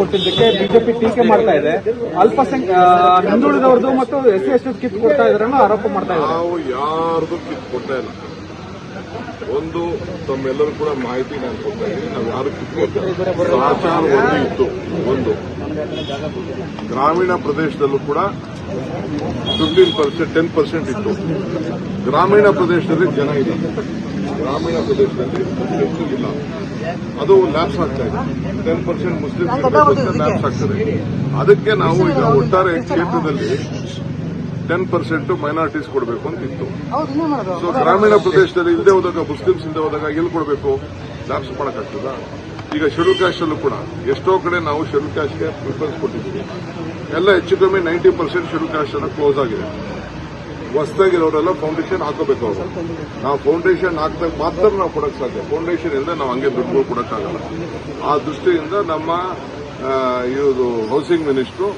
ಕೊಟ್ಟಿದ್ದಕ್ಕೆ ಬಿಜೆಪಿ ಟೀಕೆ ಮಾಡ್ತಾ ಇದೆ. ಅಲ್ಪಸಂಖ್ಯ ಹಿಂದುಳಿದವ್ರದ್ದು ಮತ್ತು ಎಸ್ ಸಿ ಎಸ್ ಕಿತ್ತು ಕೊಡ್ತಾ ಇದ್ರನ್ನ ಆರೋಪ ಮಾಡ್ತಾ ಇದ್ದಾರೆ. ನಾವು ಯಾರ್ದು ಕಿತ್ತು ಕೊಡ್ತಾ ಇಲ್ಲ. ಒಂದು, ತಮ್ಮೆಲ್ಲರೂ ಕೂಡ ಮಾಹಿತಿ ನಾನು ಕೊಡ್ತಾ ಇದ್ದೀನಿ. ನಾವು ಯಾರು ಒಂದು ಇತ್ತು. ಒಂದು, ಗ್ರಾಮೀಣ ಪ್ರದೇಶದಲ್ಲೂ ಕೂಡ ಫಿಫ್ಟೀನ್ ಪರ್ಸೆಂಟ್ ಟೆನ್ ಪರ್ಸೆಂಟ್ ಇತ್ತು. ಗ್ರಾಮೀಣ ಪ್ರದೇಶದಲ್ಲಿ ಜನ ಇಲ್ಲ. ಗ್ರಾಮೀಣ ಪ್ರದೇಶದಲ್ಲಿ ಹೆಚ್ಚು ಇಲ್ಲ. ಅದು ಲ್ಯಾಪ್ಸ್ ಆಗ್ತಾ ಇದೆ. ಟೆನ್ ಪರ್ಸೆಂಟ್ ಮುಸ್ಲಿಮ್ಸ್ ಲ್ಯಾಪ್ಸ್ ಆಗ್ತದೆ. ಅದಕ್ಕೆ ನಾವು ಈಗ ಒಟ್ಟಾರೆ ಕ್ಷೇತ್ರದಲ್ಲಿ ಟೆನ್ ಪರ್ಸೆಂಟ್ ಮೈನಾರಿಟೀಸ್ ಕೊಡಬೇಕು ಅಂತ ಇತ್ತು. ಸೊ ಗ್ರಾಮೀಣ ಪ್ರದೇಶದಲ್ಲಿ ಇಲ್ಲದೆ ಹೋದಾಗ ಮುಸ್ಲಿಮ್ಸ್ ಇಲ್ಲದೆ ಹೋದಾಗ ಎಲ್ಲಿ ಕೊಡಬೇಕು? ಲ್ಯಾಪ್ಸ್ ಮಾಡೋಕ್ಕಾಗ್ತದ ಈಗ ಶೆಡ್ಯೂಲ್ ಕ್ಯಾಸ್ಟಲ್ಲೂ ಕೂಡ. ಎಷ್ಟೋ ಕಡೆ ನಾವು ಶೆಡ್ಯೂಲ್ ಕ್ಯಾಸ್ಟ್ಗೆ ಪ್ರಿಫರೆನ್ಸ್ ಕೊಟ್ಟಿದ್ದೀವಿ. ಎಲ್ಲ ಹೆಚ್ಚು ಕಮ್ಮಿ ನೈಂಟಿ ಪರ್ಸೆಂಟ್ ಶೆಡ್ಯೂಲ್ ಕ್ಯಾಸ್ಟ್ ಅನ್ನು ಕ್ಲೋಸ್ ಆಗಿದೆ. ಹೊಸದಾಗಿರೋರೆಲ್ಲ ಫೌಂಡೇಶನ್ ಹಾಕೋಬೇಕು ಅವರು. ನಾವು ಫೌಂಡೇಶನ್ ಹಾಕಿದಾಗ ಮಾತ್ರ ನಾವು ಕೊಡಕ್ ಸಾಧ್ಯ. ಫೌಂಡೇಶನ್ ಇಂದ ನಾವು ಹಂಗೆ ದುಡ್ಡುಗಳು ಕೊಡೋಕ್ಕಾಗಲ್ಲ. ಆ ದೃಷ್ಟಿಯಿಂದ ನಮ್ಮ ಇದು ಹೌಸಿಂಗ್ ಮಿನಿಸ್ಟ್ರು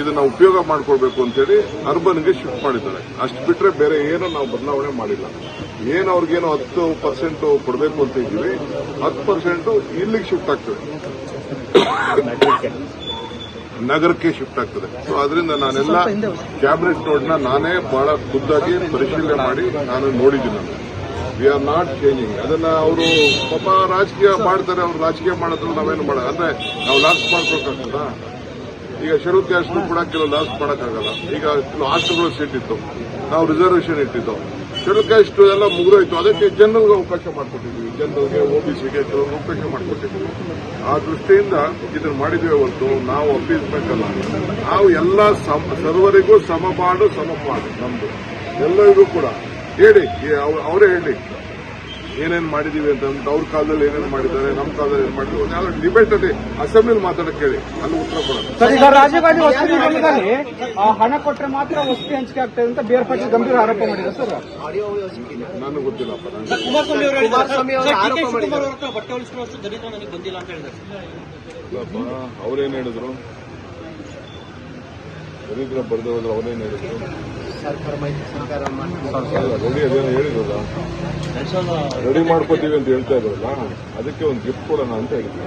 ಇದನ್ನ ಉಪಯೋಗ ಮಾಡ್ಕೊಳ್ಬೇಕು ಅಂತೇಳಿ ಅರ್ಬನ್ಗೆ ಶಿಫ್ಟ್ ಮಾಡಿದ್ದಾರೆ. ಅಷ್ಟು ಬಿಟ್ಟರೆ ಬೇರೆ ಏನೋ ನಾವು ಬದಲಾವಣೆ ಮಾಡಿಲ್ಲ. ಏನು ಅವ್ರಿಗೇನು ಹತ್ತು ಪರ್ಸೆಂಟ್ ಕೊಡಬೇಕು ಅಂತ ಇದ್ದೀವಿ. ಹತ್ತು ಪರ್ಸೆಂಟ್ ಇಲ್ಲಿಗೆ ಶಿಫ್ಟ್ ಆಗ್ತದೆ. ನಗರಕ್ಕೆ ಶಿಫ್ಟ್ ಆಗ್ತದೆ. ಸೊ ಅದರಿಂದ ನಾನೆಲ್ಲ ಕ್ಯಾಬಿನೆಟ್ ನೋಡ್ನ ನಾನೇ ಬಹಳ ಖುದ್ದಾಗಿ ಪರಿಶೀಲನೆ ಮಾಡಿ ನಾನು ನೋಡಿದ್ದೀನಿ. ನಾನು ವಿ ಆರ್ ನಾಟ್ ಚೇಂಜಿಂಗ್ ಅದನ್ನ ಅವರು ಪಾಪ ರಾಜಕೀಯ ಮಾಡ್ತಾರೆ ಅವ್ರು ರಾಜಕೀಯ ಮಾಡೋದ್ರಲ್ಲಿ ನಾವೇನು ಮಾಡ ಅಂದ್ರೆ ನಾವು ಲಾಸ್ಟ್ ಮಾಡ್ಕೊಳ್ಕಾಗ್ತದ? ಈಗ ಶೆಡ್ಯೂಲ್ ಕ್ಯಾಸ್ಟ್ ಕೂಡ ಕೆಲವು ಲಾಸ್ ಮಾಡೋಕ್ಕಾಗಲ್ಲ. ಈಗ ಕೆಲವು ಹಾಸ್ಟೆಲ್ಗಳು ಸೀಟ್ ಇತ್ತು ನಾವು ರಿಸರ್ವೇಷನ್ ಇಟ್ಟಿದ್ದು. ಶೆಡ್ಯೂಲ್ ಕ್ಯಾಸ್ಟ್ ಎಲ್ಲ ಮುಗಿದೋಯ್ತು. ಅದಕ್ಕೆ ಜನರಿಗೆ ಅವಕಾಶ ಮಾಡಿಕೊಟ್ಟಿದ್ವಿ. ಜನರಿಗೆ ಓಬಿಸಿಗೆ ಕೆಲವು ಅವಕಾಶ ಮಾಡಿಕೊಟ್ಟಿದ್ವಿ. ಆ ದೃಷ್ಟಿಯಿಂದ ಇದನ್ನು ಮಾಡಿದ್ವಿ ಹೊರತು ನಾವು ಅಪ್ಪಿಸಬೇಕಲ್ಲ ನಾವು ಎಲ್ಲ ಸರ್ವರಿಗೂ ಸಮಪಾಡು ಸಮಪಾಡು ನಮ್ದು. ಎಲ್ಲರಿಗೂ ಕೂಡ. ಹೇಳಿ ಅವರೇ ಹೇಳಿ. ಏನೇನ್ ಮಾಡಿದೀವಿ ಅಂತ ಅಂದ್ಬಿಟ್ಟು ಅವ್ರ ಕಾಲದಲ್ಲಿ ಏನೇನು ಮಾಡಿದ್ದಾರೆ ನಮ್ಮ ಕಾಲದಲ್ಲಿ ಏನ್ ಮಾಡಿದ್ರು ಯಾವ ಡಿಬೇಟ್ ಅಲ್ಲಿ ಅಸೆಂಬ್ಲಿ ಮಾತಾಡಕ್ ಹೇಳಿ ಅಲ್ಲಿ ಉತ್ತರ ಕೊಡೋದು. ರಾಜೀವ್ ಗಾಂಧಿ ವಸತಿ ಆ, ಹಣ ಕೊಟ್ಟರೆ ಮಾತ್ರ ವಸತಿ ಹಂಚಿಕೆ ಆಗ್ತದೆ ಅಂತ ಬೇರೆ ಪಾಟೀಲ್ ಗಂಭೀರ ಆರೋಪ ಮಾಡಿದ್ರು ಸರ್. ನನಗೆ ಗೊತ್ತಿಲ್ಲಪ್ಪ ಅವ್ರೇನ್ ಹೇಳಿದ್ರು? ದರಿದ್ರ ಬರ್ದೇ ಹೋದ್ರೆ ಅವ್ರೇನ್ ಹೇಳಿದ್ರು? ಸರ್ಕಾರ ಮೈತ್ರಿ ಸರ್ಕಾರ ಮಾಡ್ತಾರೆ. ಅಲ್ಲ, ರೆಡಿ ಅದೇನೋ ರೆಡಿ ಮಾಡ್ಕೋತೀವಿ ಅಂತ ಹೇಳ್ತಾ ಇದ್ರಲ್ಲ ಅದಕ್ಕೆ ಒಂದು ಗಿಫ್ಟ್ ಕೊಡೋಣ ಅಂತ ಹೇಳಿದ್ರು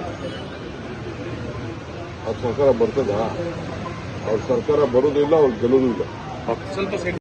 ಅವ್ರ ಸರ್ಕಾರ ಬರ್ತದ? ಅವ್ರ ಸರ್ಕಾರ ಬರೋದಿಲ್ಲ ಇಲ್ಲ ಅವ್ರು ಗೆಲ್ಲೋದು ಇಲ್ಲ.